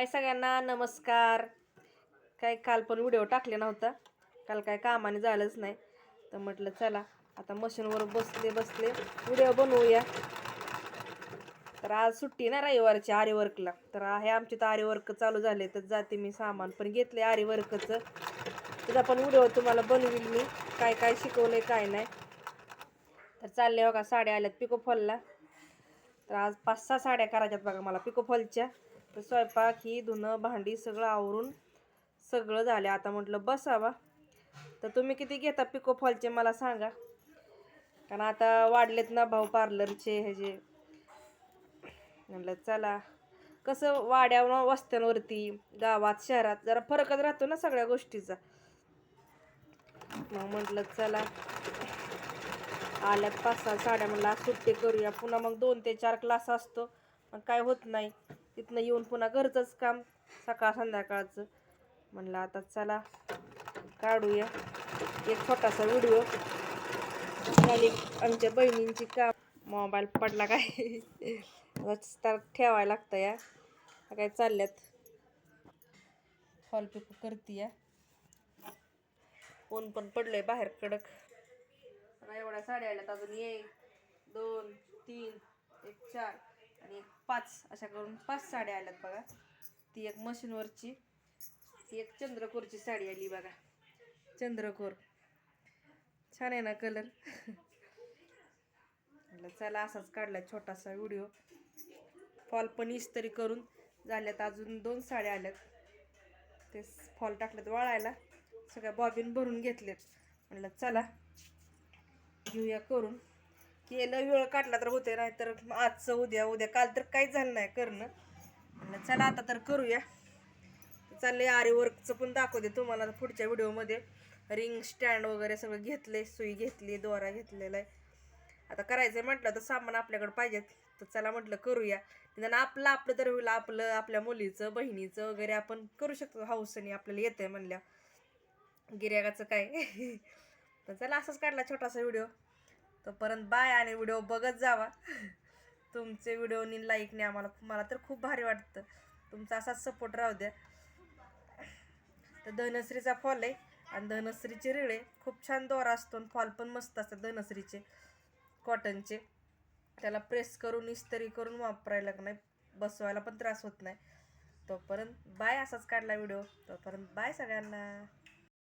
हाय सगळ्यांना नमस्कार. काय काल पण व्हिडिओ टाकले नव्हता. काल काय कामाने झालंच नाही. तर म्हटलं चला आता मशीनवर बसले बसले व्हिडिओ बनवूया. तर आज सुट्टी ना रविवारची आर्यवर्कला तर आहे आमचे तर आर्यवर्क चालू झाले तर जाते मी सामान पण घेतले आरी वर्कचं त्याचा पण व्हिडिओ तुम्हाला बनवील मी काय काय शिकवलंय काय नाही. तर चालले हो का साड्या आल्यात पिको फॉलला. तर आज पाच सहा साड्या करायच्यात बघा मला पिको फॉलच्या. तर स्वयंपाक ही धुणं भांडी सगळं आवरून सगळं झालं. आता म्हटलं बसावा. तर तुम्ही किती घेता पिको फॉलचे मला सांगा. कारण आता वाढलेत ना भाऊ पार्लरचे ह्याचे म्हटलं चला. कसं वाड्यावर वस्त्यांवरती गावात शहरात जरा फरकच राहतो ना सगळ्या गोष्टीचा. मग म्हटलं चला. आल्यात पाच सहा साड्या म्हणलं आज सुट्टी करूया. पुन्हा मग दोन ते चार क्लास असतो. मग काय होत नाही. तिथनं येऊन पुन्हा घरचंच काम सकाळ संध्याकाळचं. म्हणलं आता चला काढूया. एक छोटासा व्हिडिओ. झाली आमच्या बहिणींची काम. मोबाईल पडला काय? तर ठेवायला लागतं या. काय चालल्यात? हॉल पिको करते या. ऊन पण पडलंय बाहेर कडक एवढ्या साड्या आल्यात अजून एक दोन तीन एक चार. पाच अशा करून पाच साड्या आल्यात बघा. ती एक मशीनवरची ती एक चंद्रकोरची साडी आली बघा. चंद्रकोर. छान आहे ना कलर? म्हटलं चला असाच काढला छोटासा व्हिडिओ. फॉल पण इस्त्री करून झाल्यात अजून दोन साड्या आल्यात. ते फॉल टाकलेत वाळायला. सगळ्या बॉबीन भरून घेतलेत म्हणलं चला घेऊया करून. केलं वेळ काढला तर होते नाही तर आजचं उद्या उद्या काल तर काहीच झालं नाही करणं. म्हणलं चला आता तर करूया. चाललंय आरे वर्कचं पण दाखवते तुम्हाला पुढच्या व्हिडिओमध्ये. रिंग स्टँड वगैरे सगळं घेतले सुई घेतली दोरा घेतलेला आहे. आता करायचं म्हटलं तर सामान आपल्याकडे पाहिजेत. तर चला म्हटलं करूया. निदान आपलं आपलं तर होईल आपलं आपल्या मुलीचं बहिणीचं वगैरे आपण करू शकतो. हाऊसनी आपल्याला येतंय म्हणल्या. गिर्यागाचं काय? तर चला असंच काढला छोटासा व्हिडिओ. तोपर्यंत बाय आणि व्हिडिओ बघत जावा. तुमचे व्हिडिओनी लाईकने आम्हाला मला तर खूप भारी वाटतं. तुमचा असाच सपोर्ट राहू द्या. तर धनश्रीचा फॉल आहे आणि धनश्रीचे रिळे खूप छान दोरा असतो आणि फॉल पण मस्त असतात धनश्रीचे कॉटनचे त्याला प्रेस करून इस्त्री करून वापरायला नाही बसवायला पण त्रास होत नाही. तोपर्यंत बाय असाच काढला व्हिडिओ. तोपर्यंत बाय सगळ्यांना.